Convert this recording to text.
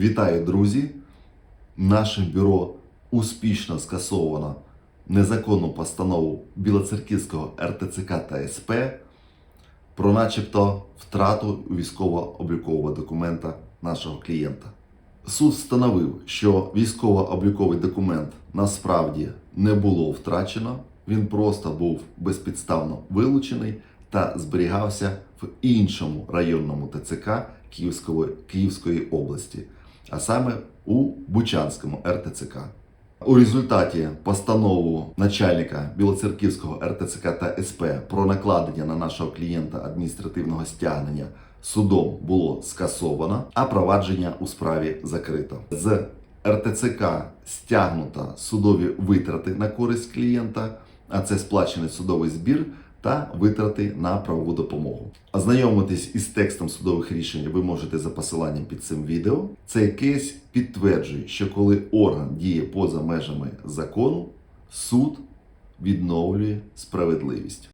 Вітаю, друзі! Нашим бюро успішно скасовано незаконну постанову Білоцерківського РТЦК та СП про начебто втрату військово-облікового документа нашого клієнта. Суд встановив, що військово-обліковий документ насправді не було втрачено, він просто був безпідставно вилучений та зберігався в іншому районному ТЦК Київської, Київської області, а саме у Бучанському РТЦК. У результаті постанову начальника Білоцерківського РТЦК та СП про накладення на нашого клієнта адміністративного стягнення судом було скасовано, а провадження у справі закрито. З РТЦК стягнуто судові витрати на користь клієнта, а це сплачений судовий збір та витрати на правову допомогу. Ознайомитись із текстом судових рішень ви можете за посиланням під цим відео. Цей кейс підтверджує, що коли орган діє поза межами закону, суд відновлює справедливість.